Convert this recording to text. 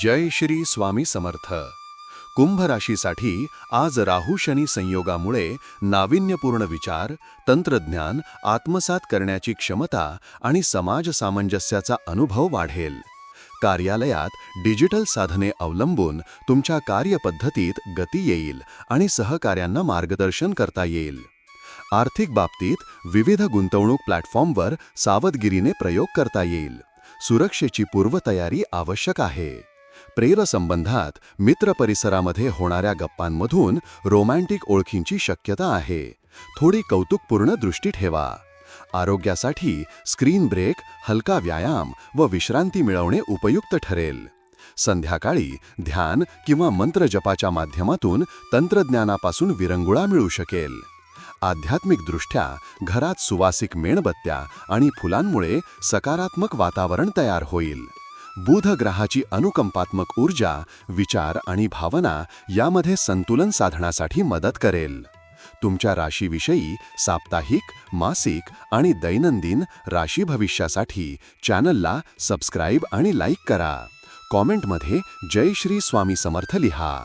जय श्री स्वामी समर्थ. कुंभ राशीसाठी आज राहू शनी संयोगामुळे नाविन्यपूर्ण विचार तंत्रज्ञान आत्मसात करण्याची क्षमता आणि समाज सामंजस्याचा अनुभव वाढेल. कार्यालयात डिजिटल साधने अवलंबून तुमच्या कार्यपद्धतीत गती येईल आणि सहकाऱ्यांना मार्गदर्शन करता येईल. आर्थिक बाबतीत विविध गुंतवणूक प्लॅटफॉर्मवर सावधगिरीने प्रयोग करता येईल. सुरक्षेची पूर्वतयारी आवश्यक आहे. प्रेरसंबंधात मित्र परिसरामध्ये होणाऱ्या गप्पांमधून रोमॅन्टिक ओळखींची शक्यता आहे. थोडी कौतुकपूर्ण दृष्टी ठेवा. आरोग्यासाठी स्क्रीन ब्रेक हलका व्यायाम व विश्रांती मिळवणे उपयुक्त ठरेल. संध्याकाळी ध्यान किंवा मंत्रजपाच्या माध्यमातून तंत्रज्ञानापासून विरंगुळा मिळू शकेल. आध्यात्मिकदृष्ट्या घरात सुवासिक मेणबत्त्या आणि फुलांमुळे सकारात्मक वातावरण तयार होईल. बुध ग्रहाची अनुकंपात्मक ऊर्जा विचार आणि भावना यामध्ये संतुलन साधण्यासाठी मदत करेल. तुमच्या राशीविषयी साप्ताहिक मासिक आणि दैनंदिन राशी भविष्यासाठी चॅनलला सबस्क्राईब आणि लाईक करा. कॉमेंटमध्ये जय श्री स्वामी समर्थ लिहा.